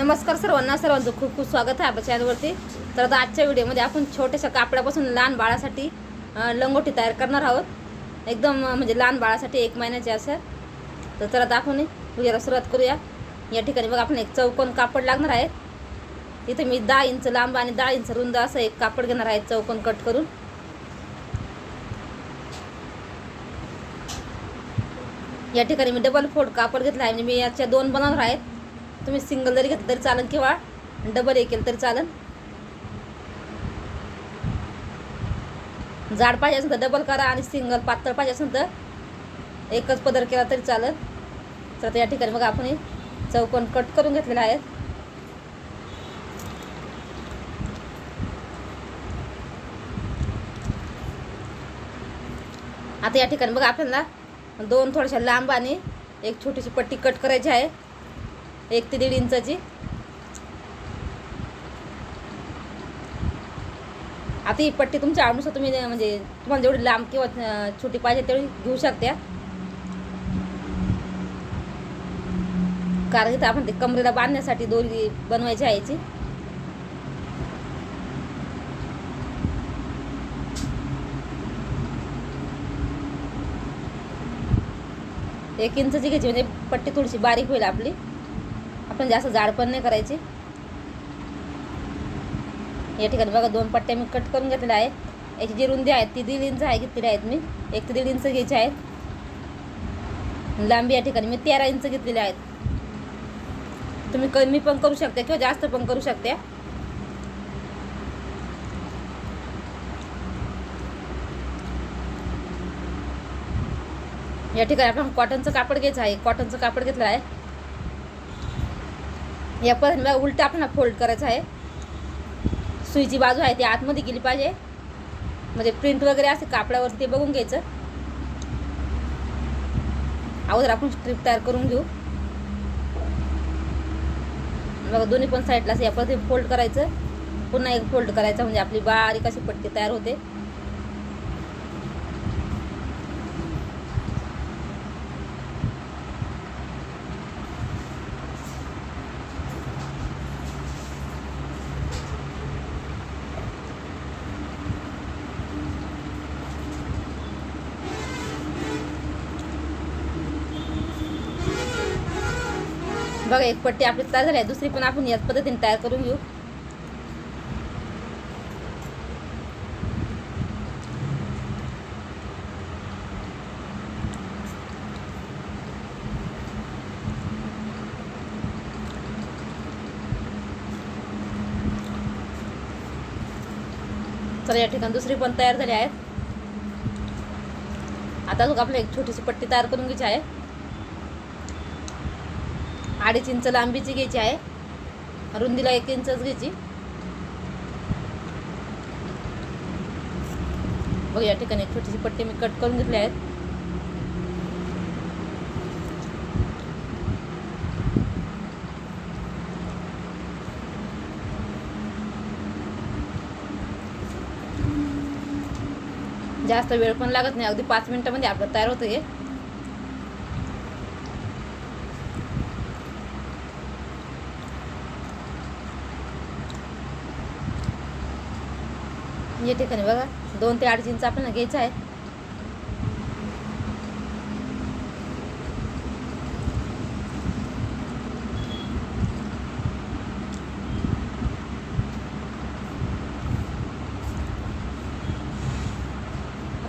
नमस्कार सर्वांना सर्वांचं खूप खूप स्वागत आहे आपल्या चॅनलवरती तर आता आजच्या व्हिडिओमध्ये आपण छोट्याशा कापडापासून लहान बाळासाठी लंगोटी तयार करणार आहोत. एकदम म्हणजे लहान बाळासाठी एक महिन्याचे असं तर चला आता आपण पूजेला सुरुवात करूया. या ठिकाणी बघा आपण एक चौकोन कापड लागणार आहे. इथे मी दहा इंच लांब आणि दहा इंच रुंद असं एक कापड घेणार आहे चौकोन कट करून. या ठिकाणी मी डबल फोल्ड कापड घेतला आहे म्हणजे मी याच्या दोन बनवणार आहेत तुम्ही सिंगल जरी घेतलं तरी चालेल किंवा डबल हे केलं तरी चालेल. जाड पाहिजे असेल तर डबल करा आणि सिंगल पातळ पाहिजे असेल तर एकच पदर केला तरी चालेल. तर आता या ठिकाणी मग आपण चौकोन कट करून घेतलेला आहे आता या ठिकाणी बघा आपल्याला दोन थोड्याशा लांब आणि एक छोटीशी पट्टी कट करायची आहे. एक ते दीड इंचाची. आता ही पट्टी तुमच्या आवडीनुसार तुम्ही म्हणजे तुम्हाला जेवढी लांब किंवा छोटी पाहिजे तेवढी घेऊ शकता कारण तर आपण ते कमरेला बांधण्यासाठी दोरी बनवायची आहे याची. एक इंचची घ्यायची म्हणजे पट्टी थोडीशी बारीक होईल आपली. पण जास्त जाड पण नाही करायची. या ठिकाणी बघा दोन पट्ट्या मी कट करून घेतलेल्या आहेत. याची जी रुंदी आहे ती दीड इंच आहे घेतलेली आहेत मी. एक ते दीड इंच घ्यायची आहेत. लांबी या ठिकाणी मी तेरा इंच घेतलेले आहेत. तुम्ही कमी पण करू शकता किंवा जास्त पण करू शकता. या ठिकाणी आपण कॉटनचं कापड घ्यायचं आहे. कॉटनचं कापड घेतलं आहे. या पद्धतीला उलटा आपल्याला फोल्ड करायचं आहे. सुईची बाजू आहे ती आतमध्ये गेली पाहिजे. म्हणजे प्रिंट वगैरे असते कापडावरती ते बघून घ्यायचं. अगोदर आपण स्ट्रीप तयार करून घेऊ. बघा दोन्ही पण साईडला असं या पद्धतीने फोल्ड करायचं. पुन्हा एक फोल्ड करायचं म्हणजे आपली बारीक अशी पट्टी तयार होते. बघा एक पट्टी आपली तयार झाली आहे. दुसरी पण आपण याच पद्धतीने तयार करून घेऊ. तर या ठिकाणी दुसरी पण तयार झाली आहे. आता अजून आपल्याला एक छोटीशी पट्टी तयार करून घ्यायची आहे. अडीच इंच लांबीची घ्यायची आहे. रुंदीला एक इंचच घ्यायची. बघ या ठिकाणी एक छोटीशी पट्टी मी कट करून घेतली आहेत. जास्त वेळ पण लागत नाही. अगदी पाच मिनिटामध्ये आपलं तयार होतं हे. या ठिकाणी बघा. दोन ते अडीच इंच आपल्याला घ्यायचं आहे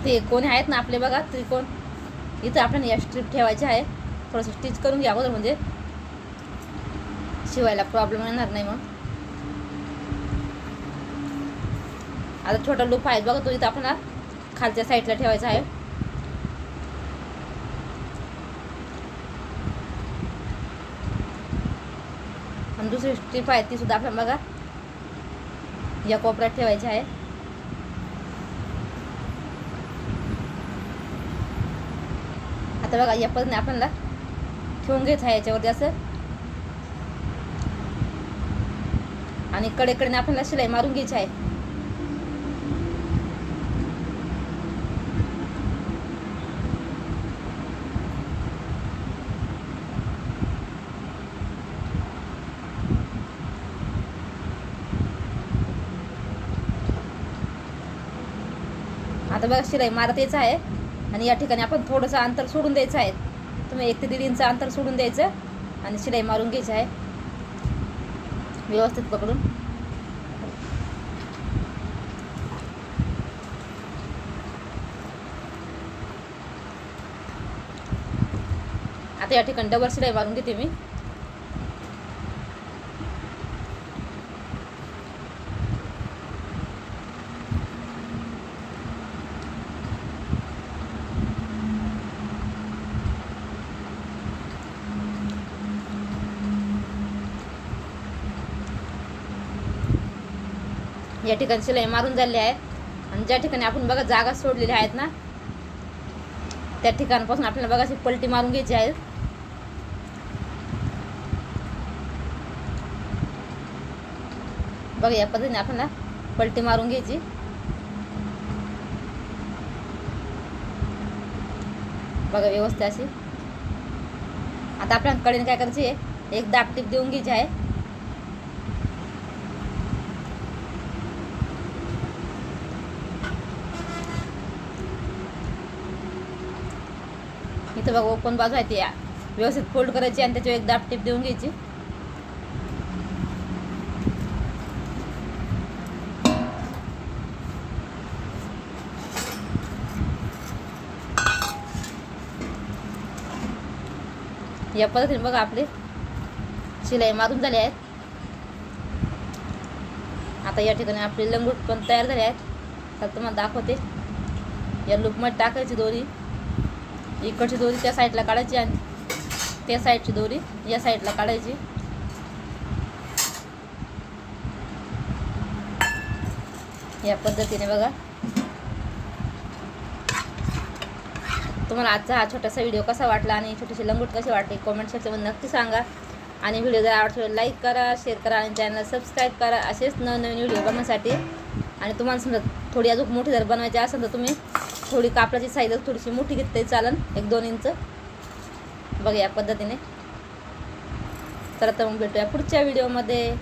ते कोणी आहेत ना आपले बघा त्रिकोण. इथं आपल्याला या स्ट्रीप ठेवायची आहे. थोडंसं स्टिच करून घ्या अगोदर म्हणजे. शिवायला प्रॉब्लेम येणार नाही मग. आता छोटा लूप आहे. बघा तो इथं आपल्याला खालच्या साईडला ठेवायचा आहे. आणि दुसरी स्ट्रीप आहे ती सुद्धा आपल्याला बघा या कोपऱ्यात ठेवायची आहे. आता बघा या पद्धतीने आपल्याला ठेवून घ्यायचं आहे याच्यावरती असं. आणि कडेकडे आपल्याला शिलाई मारून घ्यायची आहे. आता बघा शिलाई मारत यायचं आहे. आणि या ठिकाणी आपण थोडंसं अंतर सोडून द्यायचं आहे. तुम्ही एक ते दीड इंच अंतर सोडून द्यायचं आणि शिलाई मारून घ्यायची आहे. व्यवस्थित पकडून. आता या ठिकाणी डबल शिलाई मारून घेते मी. या ठिकाणी शिलाई मारून झाली आहे आणि ज्या ठिकाणी आपण बघा जागा सोडलेल्या आहेत ना त्या ठिकाणपासून आपल्याला बघा पलटी मारून घ्यायची आहे. बघा या पद्धतीने आपल्याला पलटी मारून घ्यायची. बघा व्यवस्थित अशी. आता आपल्या कडेने काय करायची आहे? एक दाबटीप देऊन घ्यायची आहे. इथं बघा ओपन बाजू आहे ती. व्यवस्थित फोल्ड करायची आणि त्याच्यावर एक दाब टीप देऊन घ्यायची. या पद्धतीने बघा आपले शिलाई मारून झाले आहेत. आता या ठिकाणी आपले लंगूट पण तयार झाले आहेत. तर तुम्हाला दाखवते. या लूपमध्ये टाकायची दोरी. इकडची दोरी त्या साईडला काढायची आणि त्या साईडची दोरी या साईडला काढायची. या पद्धतीने बघा. तुम्हाला आजचा हा छोटासा व्हिडिओ कसा वाटला आणि छोटीशी लंगूट कसे वाटली कॉमेंट सेक्शनमध्ये नक्की सांगा. आणि व्हिडिओ जर आवडतो लाईक करा शेअर करा आणि चॅनल सबस्क्राईब करा. असेच नवनवीन व्हिडिओ बनवण्यासाठी आणि तुम्हाला समजा थोडी अजून मोठी जर बनवायची असेल तर तुम्ही थोडी कापडाची साईज थोडीशी मोठी घेतली चालन. एक दोन इंच बघा या पद्धतीने. तर आता मग भेटूया पुढच्या व्हिडिओमध्ये